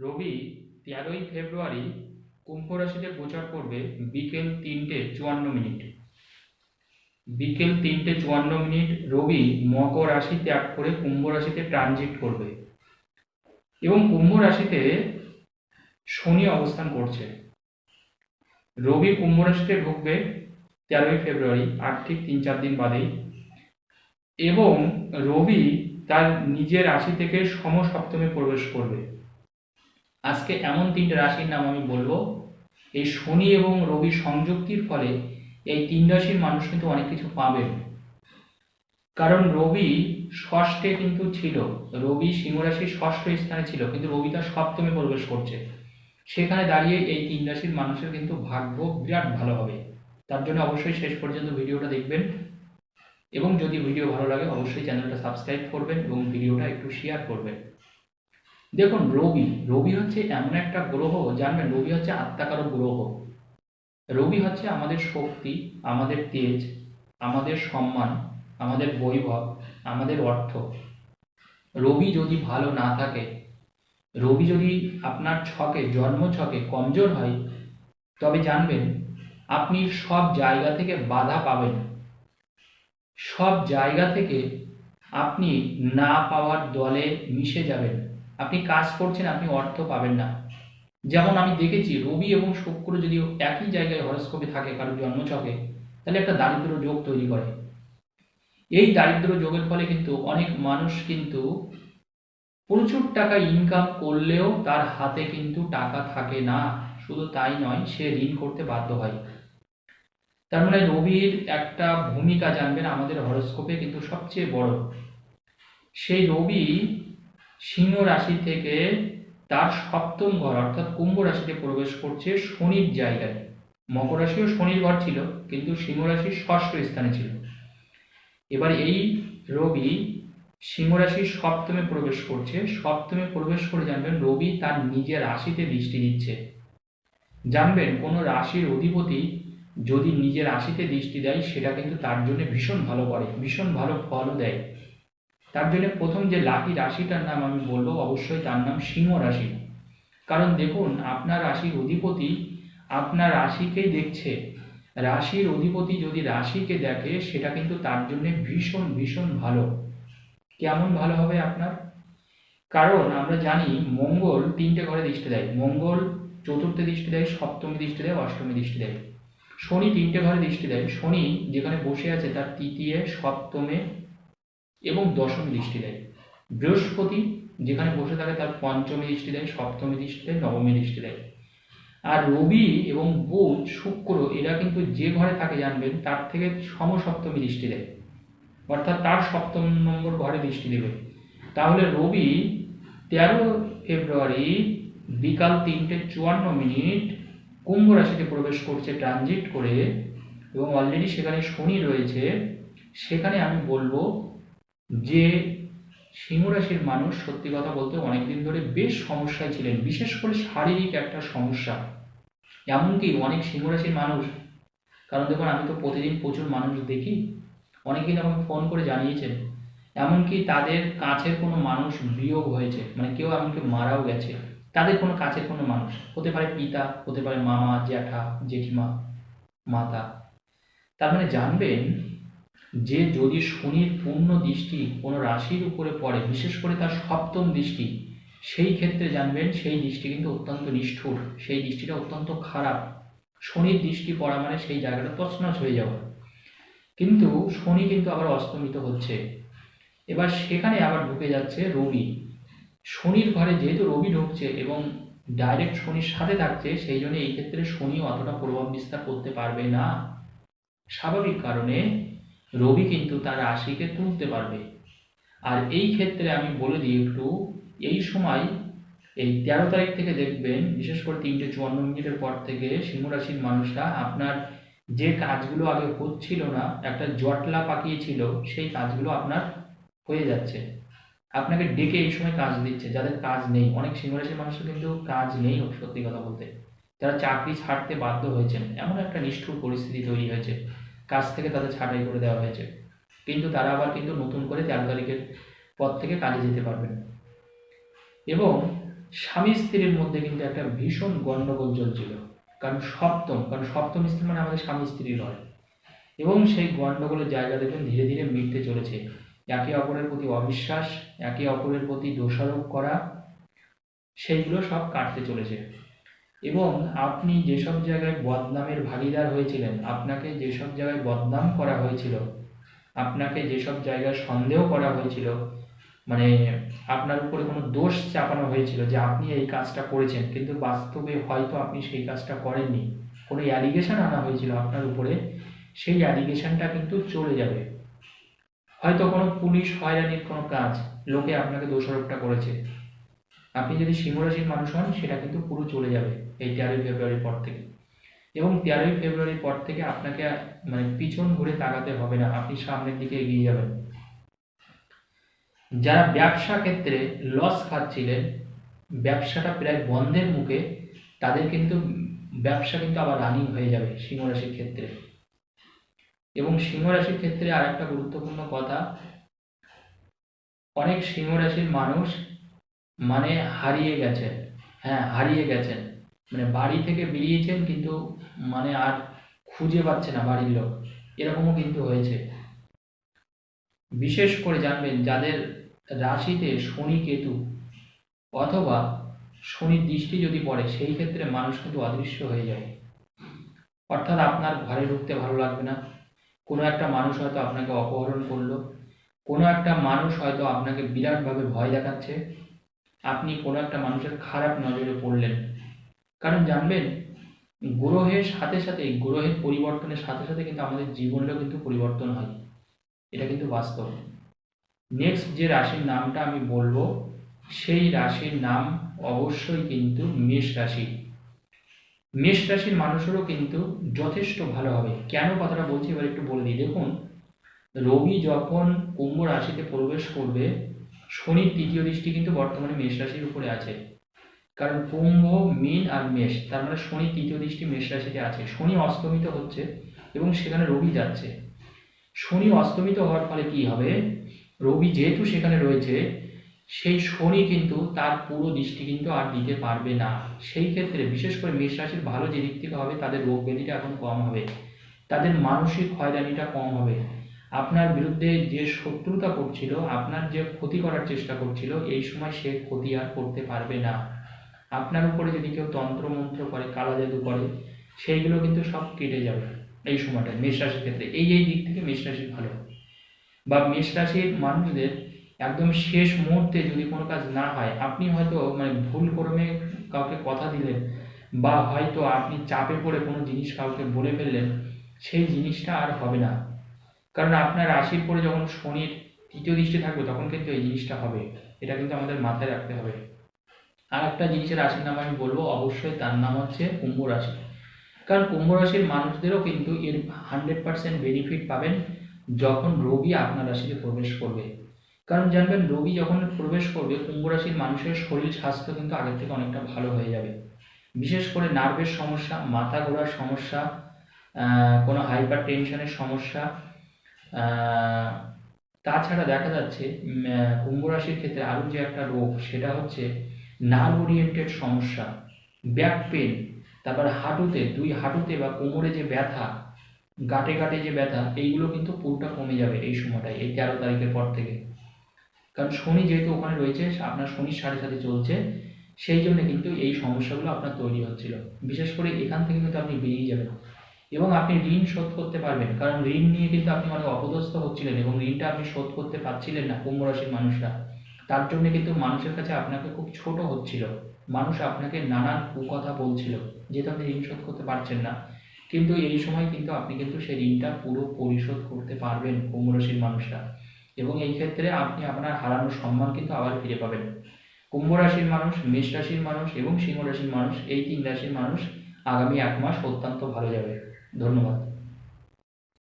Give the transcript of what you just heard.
রবি তেরোই ফেব্রুয়ারি কুম্ভ রাশিতে গোচর করবে বিকেল তিনটে চুয়ান্ন মিনিট। বিকেল তিনটে চুয়ান্ন মিনিট রবি মকর রাশি ত্যাগ করে কুম্ভ রাশিতে ট্রানজিট করবে এবং কুম্ভ রাশিতে শনি অবস্থান করছে। রবি কুম্ভ রাশিতে ঢুকবে তেরোই ফেব্রুয়ারি, আর ঠিক তিন চার দিন বাদেই। এবং রবি তার নিজের রাশি থেকে সমসপ্তমে প্রবেশ করবে। আজকে এমন তিনটে রাশির নাম আমি বলব। এই শনি এবং রবি সংযুক্তির ফলে এই তিন রাশির মানুষ কিন্তু অনেক কিছু পাবেন কারণ রবি ষষ্ঠে কিন্তু ছিল, রবি সিংহ রাশির ষষ্ঠ স্থানে ছিল, কিন্তু রবি তার সপ্তমে প্রবেশ করছে। সেখানে দাঁড়িয়ে এই তিন রাশির মানুষের কিন্তু ভাগ্য বিরাট ভালো হবে। তার জন্য অবশ্যই শেষ পর্যন্ত ভিডিওটা দেখবেন। এবং যদি ভিডিও ভালো লাগে, অবশ্যই চ্যানেলটা সাবস্ক্রাইব করবেন এবং ভিডিওটা একটু শেয়ার করবেন। দেখুন, রবি রবি হচ্ছে এমন একটা গ্রহ জানবেন রবি হচ্ছে আত্মাকারক গ্রহ। রবি হচ্ছে আমাদের শক্তি, আমাদের তেজ, আমাদের সম্মান, আমাদের বৈভব, আমাদের অর্থ। রবি যদি ভালো না থাকে, রবি যদি আপনার ছকে, জন্ম ছকে কমজোর হয়, তবে জানবেন, আপনি সব জায়গা থেকে বাধা পাবেন। সব জায়গা থেকে আপনি না পাওয়ার দলে মিশে যাবেন। আপনি কাজ করছেন, আপনি অর্থ পাবেন না। যেমন আমি দেখেছি, রবি এবং শুক্র যদি একই জায়গায় হরস্কোপে থাকে কারও জন্মছকে, তাহলে একটা দারিদ্র যোগ তৈরি করে। এই দারিদ্র যোগের ফলে কিন্তু অনেক মানুষ কিন্তু প্রচুর টাকা ইনকাম করলেও তার হাতে কিন্তু টাকা থাকে না। শুধু তাই নয়, সে ঋণ করতে বাধ্য হয়। তার মানে রবির একটা ভূমিকা জানবেন আমাদের হরস্কোপে কিন্তু সবচেয়ে বড়। সেই রবি সিংহ রাশি থেকে তার সপ্তম ঘর, অর্থাৎ কুম্ভ রাশিতে প্রবেশ করছে শনির জায়গায়। মকর রাশিও শনির ঘর ছিল, কিন্তু সিংহ রাশির ষষ্ঠ স্থানে ছিল। এবার এই রবি সিংহ রাশির সপ্তমে প্রবেশ করছে। সপ্তমে প্রবেশ করে জানবেন রবি তার নিজের রাশিতে দৃষ্টি দিচ্ছে। জানবেন কোন রাশির অধিপতি যদি নিজের রাশিতে দৃষ্টি দেয়, সেটা কিন্তু তার জন্য ভীষণ ভালো করে, ভীষণ ভালো ফলও দেয়। তার জন্য প্রথম যে লাকি রাশিটার নাম আমি বলব, অবশ্যই তার নাম সিংহ রাশি। কারণ দেখুন, আপনার রাশির অধিপতি আপনার রাশিকেই দেখছে। রাশির অধিপতি যদি রাশিকে দেখে, সেটা কিন্তু তার জন্য ভীষণ ভীষণ ভালো। কেমন ভালো হবে আপনার? কারণ আমরা জানি মঙ্গল তিনটে ঘরে দৃষ্টি দেয়। মঙ্গল চতুর্থে দৃষ্টি দেয়, সপ্তমী দৃষ্টি দেয়, অষ্টমী দৃষ্টি দেয়। শনি তিনটে ঘরে দৃষ্টি দেয়। শনি যেখানে বসে আছে, তার তৃতীয়, সপ্তমে এবং দশমী দৃষ্টি দেয়। বৃহস্পতি, যেখানে বসে থাকে, তার পঞ্চমী দৃষ্টি দেয়, সপ্তমী দৃষ্টি দেয়, নবমী দৃষ্টি দেয়। আর রবি এবং বুধ, শুক্র, এরা কিন্তু যে ঘরে থাকে জানবেন, তার থেকে সমসপ্তমী দৃষ্টি দেয়। অর্থাৎ তার সপ্তম নম্বর ঘরে দৃষ্টি দেবে। তাহলে রবি তেরো ফেব্রুয়ারি বিকাল তিনটে চুয়ান্ন মিনিট কুম্ভ রাশিতে প্রবেশ করছে ট্রানজিট করে। এবং অলরেডি সেখানে শনি রয়েছে। সেখানে আমি বলব যে সিংহ রাশির মানুষ, সত্যি কথা বলতে অনেকদিন ধরে বেশ সমস্যায় ছিলেন। বিশেষ করে শারীরিক একটা সমস্যা। এমনকি অনেক সিংহ রাশির মানুষ, কারণ দেখুন, আমি তো প্রতিদিন প্রচুর মানুষ দেখি, অনেকেই আমাকে ফোন করে জানিয়েছেন। এমনকি তাদের কাছের কোনো মানুষ বিয়োগ হয়েছে মানে কেউ এমনকি মারাও গেছে। তাদের কোনো কাছের কোনো মানুষ, হতে পারে পিতা, হতে পারে মামা, জ্যাঠা, জেঠিমা, মাতা। তার মানে জানবেন যে যদি শনির পূর্ণ দৃষ্টি কোনো রাশির উপরে পড়ে, বিশেষ করে তার সপ্তম দৃষ্টি, সেই ক্ষেত্রে জানবেন সেই দৃষ্টি কিন্তু অত্যন্ত নিষ্ঠুর, সেই দৃষ্টিটা অত্যন্ত খারাপ। শনির দৃষ্টি পড়া মানে সেই জায়গাটা তছনছ হয়ে যাওয়া। কিন্তু শনি কিন্তু আবার অস্তমিত হচ্ছে। এবার সেখানে আবার ঢুকে যাচ্ছে রবি। শনির ঘরে যেহেতু রবি ঢুকছে এবং ডাইরেক্ট শনির সাথে থাকছে, সেই জন্য এই ক্ষেত্রে শনিও অতটা প্রভাব বিস্তার করতে পারবে না। স্বাভাবিক কারণে রবি কিন্তু তার রাশিকে তুলতে পারবে। আর এই ক্ষেত্রে আমি বলে দিই একটু, এই সময়, এই তেরো তারিখ থেকে দেখবেন, বিশেষ করে তিনটে চুয়ান্ন মিনিটের পর থেকে সিংহ রাশির মানুষরা আপনার যে কাজগুলো আগে হচ্ছিল না, একটা জটলা পাকিয়েছিল সেই কাজগুলো আপনার হয়ে যাচ্ছে। আপনাকে ডেকে এই সময় কাজ দিচ্ছে, যাদের কাজ নেই। অনেক সিংহ রাশির মানুষের কিন্তু কাজ নেই, সত্যি কথা বলতে। যারা চাকরি ছাড়তে বাধ্য হয়েছেন, এমন একটা নিষ্ঠুর পরিস্থিতি তৈরি হয়েছে। কাজ থেকে তাদের ছাঁটাই করে দেওয়া হয়েছে। কিন্তু তারা আবার কিন্তু নতুন করে তেরো তারিখের পর থেকে কাজে যেতে পারবেন। এবং স্বামী স্ত্রীর মধ্যে কিন্তু একটা ভীষণ গণ্ডগোল চলছিল। কারণ সপ্তম কারণ সপ্তম স্ত্রী মানে আমাদের স্বামী স্ত্রী নয়। এবং সেই গণ্ডগোলের জায়গা দেখবেন ধীরে ধীরে মিটতে চলেছে। একে অপরের প্রতি অবিশ্বাস, একে অপরের প্রতি দোষারোপ করা, সেইগুলো সব কাটতে চলেছে। এবং আপনি যেসব জায়গায় বদনামের ভাগিদার হয়েছিলেন, আপনাকে যেসব জায়গায় বদনাম করা হয়েছিল, আপনাকে যেসব জায়গায় সন্দেহ করা হয়েছিল মানে আপনার উপরে কোনো দোষ চাপানো হয়েছিল যে আপনি এই কাজটা করেছেন, কিন্তু বাস্তবে হয়তো আপনি সেই কাজটা করেননি। কোনো অ্যালিগেশন আনা হয়েছিল আপনার উপরে, সেই অ্যালিগেশনটা কিন্তু চলে যাবে। হয়তো কোনো পুলিশ হয়রানির কোনো কাজ, লোকে আপনাকে দোষারোপটা করেছে। আপনি যদি সিংহরাশির মানুষ হন, সেটা কিন্তু পুরো চলে যাবে এই তেরোই ফেব্রুয়ারির পর থেকে। এবং তেরোই ফেব্রুয়ারির পর থেকে আপনাকে মানে পিছন ঘুরে তাকাতে হবে না, আপনি সামনের দিকে এগিয়ে যাবেন। যারা ব্যবসা ক্ষেত্রে লস খাচ্ছিলেন, ব্যবসাটা প্রায় বন্ধের মুখে, তাদের কিন্তু ব্যবসা কিন্তু আবার রানিং হয়ে যাবে সিংহরাশির ক্ষেত্রে। এবং সিংহরাশির ক্ষেত্রে আর একটা গুরুত্বপূর্ণ কথা, অনেক সিংহরাশির মানুষ মানে হারিয়ে গেছেন। হ্যাঁ হারিয়ে গেছেন। মানে বাড়ি থেকে বেরিয়েছেন কিন্তু মানে আর খুঁজে পাচ্ছে না বাড়ির লোক। এরকমও কিন্তু হয়েছে। বিশেষ করে জানবেন যাদের রাশিতে শনি কেতু অথবা শনির দৃষ্টি যদি পড়ে, সেই ক্ষেত্রে মানুষ কিন্তু অদৃশ্য হয়ে যায়। অর্থাৎ আপনার ঘরে ঢুকতে ভালো লাগবে না। কোনো একটা মানুষ হয়তো আপনাকে অপহরণ করল। কোনো একটা মানুষ হয়তো আপনাকে বিরাটভাবে ভয় দেখাচ্ছে। আপনি কোনো একটা মানুষের খারাপ নজরে পড়লেন। কারণ জানবেন, গ্রহের সাথে সাথে, গ্রহের পরিবর্তনের সাথে সাথে কিন্তু আমাদের জীবনেরও কিন্তু পরিবর্তন হয়। এটা কিন্তু বাস্তব। নেক্সট যে রাশির নামটা আমি বলব, সেই রাশির নাম অবশ্যই কিন্তু মেষ রাশি। মেষ রাশির মানুষেরও কিন্তু যথেষ্ট ভালো হবে। কেন কথাটা বলছি? এবার একটু বলে দিই। দেখুন, রবি যখন কুম্ভ রাশিতে প্রবেশ করবে শনির তৃতীয় দৃষ্টি কিন্তু বর্তমানে মেষ রাশির উপরে আছে। কারণ কুম্ভ, মীন আর মেষ, তার মানে শনি তৃতীয় দৃষ্টি মেষ রাশিতে আছে। শনি অস্তমিত হচ্ছে এবং সেখানে রবি যাচ্ছে। শনি অস্তমিত হওয়ার ফলে কি হবে? রবি যেহেতু সেখানে রয়েছে, সেই শনি কিন্তু তার পুরো দৃষ্টি কিন্তু আর দিতে পারবে না। সেই ক্ষেত্রে বিশেষ করে মেষ রাশির ভালো যে দিক থেকে হবে, তাদের রোগ ব্যাধিটা এখন কম হবে। তাদের মানসিক হয়রানিটা কম হবে। আপনার বিরুদ্ধে যে শত্রুতা করছিল, আপনার যে ক্ষতি করার চেষ্টা করছিল, এই সময় সে ক্ষতি আর করতে পারবে না। আপনার উপরে যদি কেউ তন্ত্রমন্ত্র করে, কালা জাদু করে, সেইগুলো কিন্তু সব কেটে যাবে এই সময়টায়, মেষ রাশির ক্ষেত্রে। এই এই দিক থেকে মেষ রাশি ভালো। বা মেষ রাশির মানুষদের একদম শেষ মুহূর্তে যদি কোনো কাজ না হয়, আপনি হয়তো মানে ভুল কর্মে কাউকে কথা দিলেন, বা হয়তো আপনি চাপে পড়ে কোনো জিনিস কাউকে বলে ফেললেন, সেই জিনিসটা আর হবে না। কারণ আপনার রাশির পরে যখন শনির তৃতীয় দৃষ্টি থাকবে, তখন কিন্তু এই জিনিসটা হবে। এটা কিন্তু আমাদের মাথায় রাখতে হবে। আর একটা জিনিসের রাশির নাম আমি বলব, অবশ্যই তার নাম হচ্ছে কুম্ভ রাশি। কারণ কুম্ভ রাশির মানুষদেরও কিন্তু এর হান্ড্রেড পার্সেন্ট বেনিফিট পাবেন যখন রবি আপনার রাশিতে প্রবেশ করবে। কারণ জানবেন রবি যখন প্রবেশ করবে, কুম্ভ রাশির মানুষের শরীর স্বাস্থ্য কিন্তু আগের থেকে অনেকটা ভালো হয়ে যাবে। বিশেষ করে নার্ভের সমস্যা, মাথা ঘোরার সমস্যা কোনো হাইপার টেনশনের সমস্যা তাছাড়া দেখা যাচ্ছে কুম্ভ রাশির ক্ষেত্রে আরও যে একটা রোগ, সেটা হচ্ছে নার্ভ ওরিয়েন্টেড সমস্যা ব্যাক পেন তারপর হাঁটুতে, দুই হাঁটুতে বা কোমরে যে ব্যথা, গাটে গাটে যে ব্যথা, এইগুলো কিন্তু পুরোটা কমে যাবে এই সময়টায়, এই তেরো তারিখের পর থেকে। কারণ শনি যেহেতু ওখানে রয়েছে, আপনার শনির সাড়ে সাথে চলছে, সেই জন্য কিন্তু এই সমস্যাগুলো আপনার তৈরি হচ্ছিল। বিশেষ করে এখান থেকে কিন্তু আপনি বেরিয়ে যাবেন। এবং আপনি ঋণ শোধ করতে পারবেন। কারণ ঋণ নিয়ে কিন্তু আপনি অনেক অপদস্থ হচ্ছিলেন এবং ঋণটা আপনি শোধ করতে পারছিলেন না কুম্ভ রাশির মানুষরা। তার জন্য কিন্তু মানুষের কাছে আপনাকে খুব ছোট হচ্ছিল। মানুষ আপনাকে নানান কুকথা বলছিল, যেহেতু আপনি ঋণ শোধ করতে পারছেন না। কিন্তু এই সময় কিন্তু আপনি কিন্তু সেই ঋণটা পুরো পরিশোধ করতে পারবেন কুম্ভ রাশির মানুষরা। এবং এই ক্ষেত্রে আপনি আপনার হারানো সম্মান কিন্তু আবার ফিরে পাবেন। কুম্ভ রাশির মানুষ, মেষ রাশির মানুষ এবং সিংহ রাশির মানুষ, এই তিন রাশির মানুষ আগামী এক মাস অত্যন্ত ভালো যাবে। ধন্যবাদ।